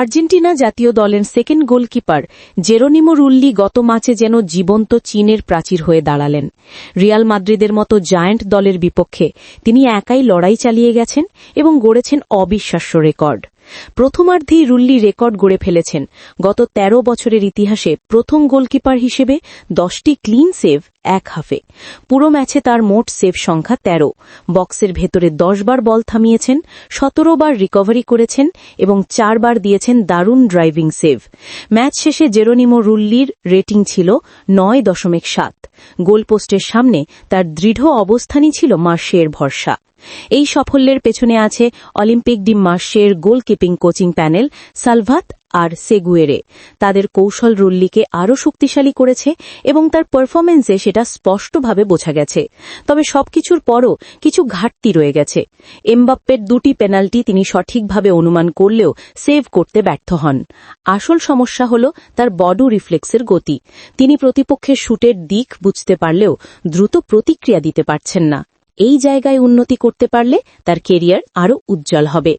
Argentina জাতীয় দলের second goalkeeper Geronimo রুল্লি গত মাচে যেন জীবন্ত চীনের প্রাচীর হয়ে দাঁড়ালেন। রিয়াল মাদ্রিদের মতো জায়ান্ট দলের বিপক্ষে তিনি একাই লড়াই চালিয়ে গেছেন এবং গড়েছেন অবিশ্বাস্য রেকর্ড। প্রথমার্ধেই রুল্লি রেকর্ড গড়ে ফেলেছেন। গত ১৩ বছরের ইতিহাসে প্রথম গোলকিপার হিসেবে দশটি ক্লিন সেভ এক হাফে। পুরো ম্যাচে তার মোট সেভ সংখ্যা ১৩ বক্সের ভেতরে দশবার বল থামিয়েছেন, সতেরো বার রিকভারি করেছেন এবং চারবার দিয়েছেন দারুণ ড্রাইভিং সেভ। ম্যাচ শেষে জেরোনিমো রুল্লির রেটিং ছিল নয় দশমিক সাত। গোলপোস্টের সামনে তার দৃঢ় অবস্থানই ছিল মার্শের ভরসা। এই সাফল্যের পেছনে আছে অলিম্পিক ডি মার্শের গোলকিপিং কোচিং প্যানেল সালভাত আর সেগুয়েরে। তাদের কৌশল রুল্লিকে আরও শক্তিশালী করেছে এবং তার পারফরমেন্সে সেটা স্পষ্টভাবে বোঝা গেছে। তবে সবকিছুর পরও কিছু ঘাটতি রয়ে গেছে। এমবাপ্পের দুটি পেনাল্টি তিনি সঠিকভাবে অনুমান করলেও সেভ করতে ব্যর্থ হন। আসল সমস্যা হল তার বডু রিফ্লেক্সের গতি। তিনি প্রতিপক্ষের শুটের দিক বুঝতে পারলেও দ্রুত প্রতিক্রিয়া দিতে পারছেন না। এই জায়গায় উন্নতি করতে পারলে তার কেরিয়ার আরও উজ্জ্বল হবে।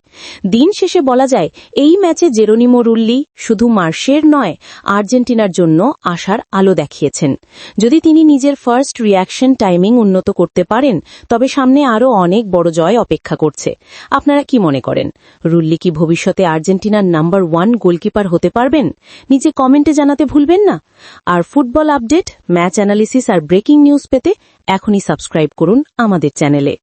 দিন শেষে বলা যায়, এই ম্যাচে জেরোনিমো রুল্লি শুধু মার্শের নয়, আর্জেন্টিনার জন্য আশার আলো দেখিয়েছেন। যদি তিনি নিজের ফার্স্ট রিয়াকশন টাইমিং উন্নত করতে পারেন, তবে সামনে আরও অনেক বড় জয় অপেক্ষা করছে। আপনারা কি মনে করেন? রুল্লি কি ভবিষ্যতে আর্জেন্টিনার নাম্বার ওয়ান গোলকিপার হতে পারবেন? নিজে কমেন্টে জানাতে ভুলবেন না? আর ফুটবল আপডেট, ম্যাচ অ্যানালিসিস আর ব্রেকিং নিউজ পেতে এখনই সাবস্ক্রাইব করুন আমাদের চ্যানেলে।